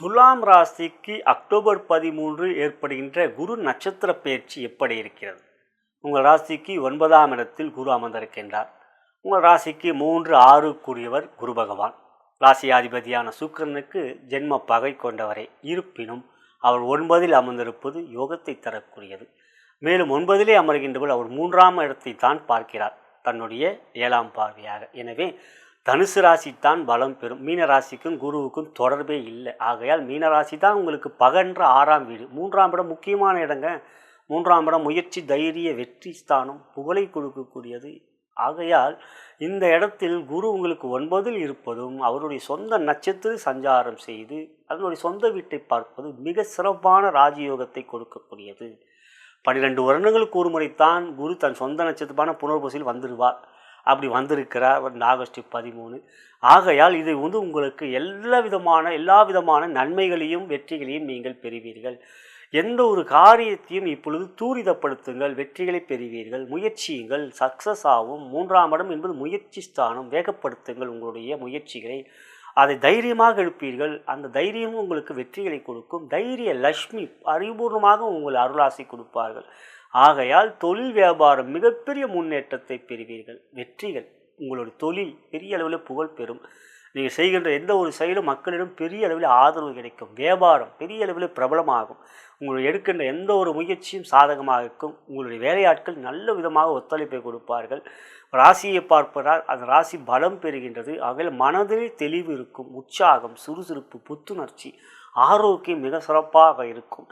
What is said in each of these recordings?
துலாம் ராசிக்கு அக்டோபர் பதிமூன்று ஏற்படுகின்ற குரு நட்சத்திர பயிற்சி எப்படி இருக்கிறது? உங்கள் ராசிக்கு ஒன்பதாம் இடத்தில் குரு அமர்ந்திருக்கின்றார். உங்கள் ராசிக்கு மூன்று ஆறுக்குரியவர் குரு பகவான். ராசியாதிபதியான சுக்கிரனுக்கு ஜென்ம பகை கொண்டவரே. இருப்பினும் அவர் ஒன்பதில் அமர்ந்திருப்பது யோகத்தை தரக்கூடியது. மேலும் ஒன்பதிலே அமர்கின்றவர் அவர் மூன்றாம் இடத்தை தான் பார்க்கிறார். தன்னுடைய ஏழாம் பார்வையாக. எனவே தனுசு ராசி தான் பலம் பெறும். மீன ராசிக்கும் குருவுக்கும் தொடர்பே இல்லை. ஆகையால் மீன ராசி தான் உங்களுக்கு பகன்ற ஆறாம் வீடு. மூன்றாம் இடம் முக்கியமான இடங்க. மூன்றாம் இடம் முயற்சி தைரிய வெற்றி ஸ்தானம் புகழை கொடுக்கக்கூடியது. ஆகையால் இந்த இடத்தில் குரு உங்களுக்கு ஒன்பதில் இருப்பதும் அவருடைய சொந்த நட்சத்திர சஞ்சாரம் செய்து அதனுடைய சொந்த வீட்டை பார்ப்பது மிக சிறப்பான ராஜயோகத்தை கொடுக்கக்கூடியது. பன்னிரெண்டு வருடங்களுக்கு ஒரு முறைத்தான் குரு தன் சொந்த நட்சத்திரமான புனர்பூசியில் வந்துடுவார். அப்படி வந்திருக்கிறார். இந்த ஆகஸ்ட் பதிமூணு. ஆகையால் இது வந்து உங்களுக்கு எல்லா விதமான எல்லா விதமான நன்மைகளையும் வெற்றிகளையும் நீங்கள் பெறுவீர்கள். எந்த ஒரு காரியத்தையும் இப்பொழுது தூரிதப்படுத்துங்கள் வெற்றிகளை பெறுவீர்கள். முயற்சியுங்கள். சக்ஸஸ் ஆகும். மூன்றாம் இடம் என்பது முயற்சி ஸ்தானம். வேகப்படுத்துங்கள் உங்களுடைய முயற்சிகளை. அதை தைரியமாக எழுப்பீர்கள் அந்த தைரியமும் உங்களுக்கு வெற்றிகளை கொடுக்கும். தைரிய லக்ஷ்மி பரிபூர்ணமாக உங்கள் அருளாசை கொடுப்பார்கள். ஆகையால் தொழில் வியாபாரம் மிகப்பெரிய முன்னேற்றத்தை பெறுவீர்கள். வெற்றிகள். உங்களுடைய தொழில் பெரிய அளவில் புகழ் பெறும். நீங்கள் செய்கின்ற எந்த ஒரு செயலும் மக்களிடம் பெரிய அளவில் ஆதரவு கிடைக்கும். வியாபாரம் பெரிய அளவில் பிரபலமாகும். உங்களை எடுக்கின்ற எந்த ஒரு முயற்சியும் சாதகமாக இருக்கும். உங்களுடைய வேலையாட்கள் நல்ல விதமாக ஒத்துழைப்பை கொடுப்பார்கள். ராசியை பார்ப்பதால் அந்த ராசி பலம் பெறுகின்றது. ஆகையில் மனதில் தெளிவு இருக்கும். உற்சாகம் சுறுசுறுப்பு புத்துணர்ச்சி ஆரோக்கியம் மிக சிறப்பாக இருக்கும்.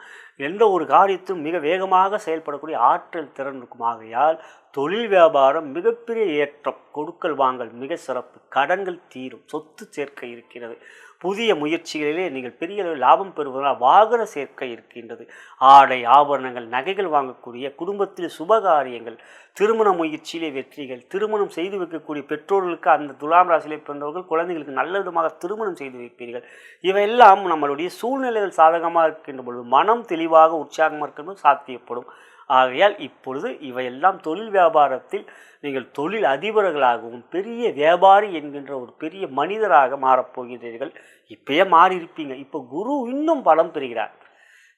எந்த ஒரு காரியத்தும் மிக வேகமாக செயல்படக்கூடிய ஆற்றல் திறன் இருக்கும் ஆகையால் தொழில் வியாபாரம் மிகப்பெரிய ஏற்றம் கொடுக்கல் வாங்கல் மிக சிறப்பு. கடன்கள் தீரும் சொத்து சேர்க்கை இருக்கிறது புதிய முயற்சிகளிலே நீங்கள் பெரிய அளவில் லாபம் பெறுவதால் வாகன சேர்க்கை இருக்கின்றது. ஆடை ஆபரணங்கள் நகைகள் வாங்கக்கூடிய குடும்பத்தில் சுபகாரியங்கள் திருமண முயற்சியிலே வெற்றிகள் திருமணம் செய்து வைக்கக்கூடிய பெற்றோர்களுக்கு அந்த துலாம் ராசியிலே பிறந்தவர்கள் குழந்தைகளுக்கு நல்ல விதமாக திருமணம் செய்து வைப்பீர்கள். இவையெல்லாம் நம்மளுடைய சூழ்நிலைகள் சாதகமாக இருக்கின்ற பொழுது மனம் தெளிவாக உற்சாகமாக இருக்கின்றது சாத்தியப்படும். ஆகையால் இப்பொழுது இவையெல்லாம் தொழில் வியாபாரத்தில் நீங்கள் தொழில் அதிபர்களாகவும் பெரிய வியாபாரி என்கின்ற ஒரு பெரிய மனிதராக மாறப்போகிறீர்கள். இப்பயே மாறி இருப்பீங்க இப்போ குரு இன்னும் பலம் பெறுகிறார்.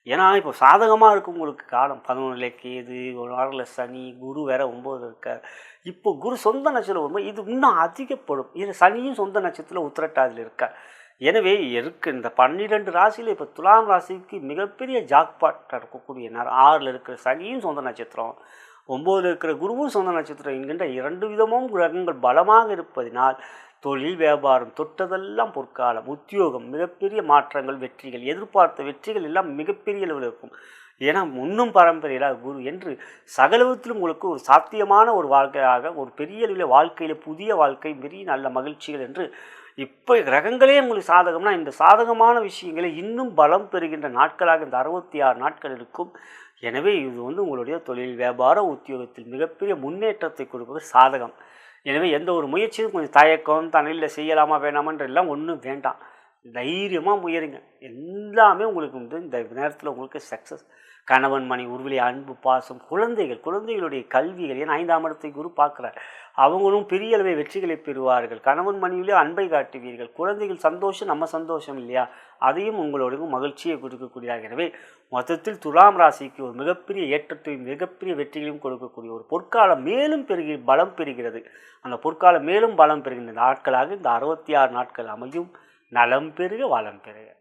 ஏன்னா இப்போ சாதகமாக இருக்கும் உங்களுக்கு காலம். பதினொன்றில் கேது ஒரு ஆறில் சனி குரு வேற ஒம்பது இருக்கார். இப்போ குரு சொந்த நட்சத்திரம் வரும்போது இது இன்னும் அதிகப்படும். இது சனியும் சொந்த நட்சத்திரத்தில் உத்திரட்டாதில் இருக்கார். எனவே இருக்கு இந்த பன்னிரெண்டு ராசியில் இப்போ துலாம் ராசிக்கு மிகப்பெரிய ஜாக்பாட்டாக இருக்கக்கூடிய நேரம் ஆறில் இருக்கிற சனியும் சொந்த நட்சத்திரம் ஒம்போதில் இருக்கிற குருவும் சொந்த நட்சத்திரம் என்கின்ற இரண்டு விதமும் கிரகங்கள் பலமாக இருப்பதினால் தொழில் வியாபாரம் தொட்டதெல்லாம் பொற்காலம் உத்தியோகம் மிகப்பெரிய மாற்றங்கள் வெற்றிகள் எதிர்பார்த்த வெற்றிகள் எல்லாம் மிகப்பெரிய அளவில் இருக்கும். ஏன்னா முன்னும் பரம்பரையில் குரு என்று சகலவத்திலும் உங்களுக்கு ஒரு சாத்தியமான ஒரு வாழ்க்கையாக ஒரு பெரிய அளவில் வாழ்க்கையில் புதிய வாழ்க்கை பெரிய நல்ல மகிழ்ச்சிகள் என்று இப்போ கிரகங்களே உங்களுக்கு சாதகம்னா இந்த சாதகமான விஷயங்களை இன்னும் பலம் பெறுகின்ற நாட்களாக இந்த அறுபத்தி ஆறு நாட்கள் இருக்கும். எனவே இது வந்து உங்களுடைய தொழில் வியாபார உத்தியோகத்தில் மிகப்பெரிய முன்னேற்றத்தை கொடுப்பது சாதகம். எனவே எந்த ஒரு முயற்சியும் கொஞ்சம் தயக்கம் தனியில் செய்யலாமா வேணாமான்ற எல்லாம் ஒன்றும் வேண்டாம். தைரியமாக முயறுங்க எல்லாமே உங்களுக்கு வந்து இந்த நேரத்தில் உங்களுக்கு சக்ஸஸ் கணவன் மணி உருவிலே அன்பு பாசம் குழந்தைகள் குழந்தைகளுடைய கல்விகள். ஏன்னா ஐந்தாம் இடத்தை குரு பார்க்குறார். அவங்களும் பெரிய அளவை வெற்றிகளை பெறுவார்கள். கணவன் மனைவிலே அன்பை காட்டுவீர்கள். குழந்தைகள் சந்தோஷம் நம்ம சந்தோஷம் இல்லையா? அதையும் உங்களோட மகிழ்ச்சியை கொடுக்கக்கூடியதாக. எனவே மொத்தத்தில் துலாம் ராசிக்கு ஒரு மிகப்பெரிய ஏற்றத்தையும் மிகப்பெரிய வெற்றிகளையும் கொடுக்கக்கூடிய ஒரு பொற்காலம் மேலும் பெருகி பலம் பெறுகிறது. அந்த பொற்காலம் மேலும் பலம் பெறுகின்ற நாட்களாக இந்த அறுபத்தி ஆறு நாட்கள் அமையும். நலம் பெருக வளம் பெருக.